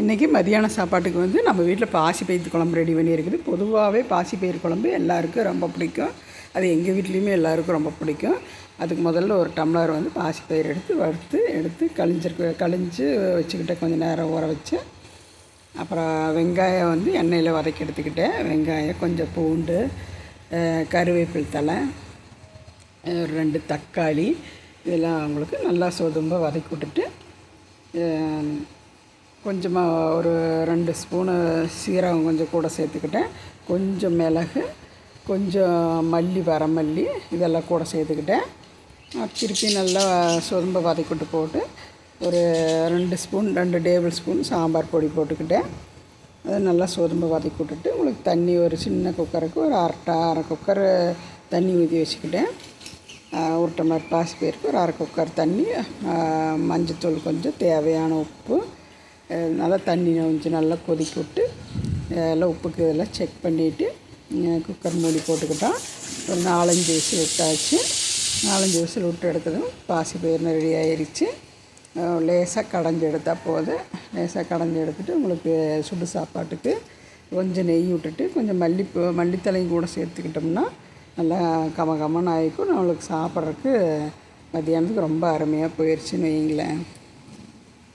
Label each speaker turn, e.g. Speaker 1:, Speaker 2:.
Speaker 1: இன்றைக்கி மதியான சாப்பாட்டுக்கு வந்து நம்ம வீட்டில் பாசி பயிர் குழம்பு ரெடி பண்ணியிருக்குது. பொதுவாகவே பாசி பயிர் குழம்பு எல்லாருக்கும் ரொம்ப பிடிக்கும். அது எங்கள் வீட்லேயுமே எல்லாருக்கும் ரொம்ப பிடிக்கும். அதுக்கு முதல்ல ஒரு டம்ளர் வந்து பாசி பயிர் எடுத்து வறுத்து எடுத்து கழிஞ்சிருக்கு கழிஞ்சு வச்சுக்கிட்டேன் கொஞ்சம் நேரம் ஊற வச்சு அப்புறம் வெங்காயம் வந்து எண்ணெயில் வதக்கி எடுத்துக்கிட்டேன். வெங்காயம் கொஞ்சம் பூண்டு கருவேப்பில் தலை ஒரு ரெண்டு தக்காளி இதெல்லாம் அவங்களுக்கு நல்லா சொதும்ப வதக்கி விட்டுட்டு கொஞ்சமாக ஒரு ரெண்டு ஸ்பூனு சீரகம் கொஞ்சம் கூட சேர்த்துக்கிட்டேன். கொஞ்சம் மிளகு கொஞ்சம் மல்லி வரமல்லி இதெல்லாம் கூட சேர்த்துக்கிட்டேன். திருப்பி நல்லா சொதும்ப வதக்கிட்டு போட்டு ஒரு ரெண்டு ஸ்பூன் ரெண்டு டேபிள் ஸ்பூன் சாம்பார் பொடி போட்டுக்கிட்டேன். அதை நல்லா சொதும்ப வதக்கி விட்டுட்டு உங்களுக்கு தண்ணி ஒரு சின்ன குக்கருக்கு ஒரு அரை அரை குக்கர் தண்ணி ஊற்றி வச்சுக்கிட்டேன். உருட்ட ஒரு டம்ளர் பாசி பேருக்கு ஒரு அரை குக்கர் தண்ணி மஞ்சத்தூள் கொஞ்சம் தேவையான உப்பு நல்லா தண்ணி கொஞ்சம் நல்லா கொதிக்க விட்டு எல்லாம் உப்புக்கு இதெல்லாம் செக் பண்ணிவிட்டு குக்கர் மூடி போட்டுக்கிட்டோம் ஒரு நாலஞ்சு விசில் விட்டாச்சு. நாலஞ்சு விசில் விட்டு எடுத்ததும் பாசி பயிர் ரெடி ஆயிடுச்சு லேசாக கடைஞ்சி எடுத்தால் போதும். லேசாக கடைஞ்சி எடுத்துட்டு உங்களுக்கு சுடு சாப்பாட்டுக்கு கொஞ்சம் நெய் விட்டுட்டு கொஞ்சம் மல்லிப்பூ மல்லித்தலையும் கூட சேர்த்துக்கிட்டோம்னா நல்லா கம கமன்னு ஆகிக்கும் நம்மளுக்கு சாப்பிட்றதுக்கு மத்தியானத்துக்கு ரொம்ப அருமையாக போயிடுச்சுன்னு வைங்களேன்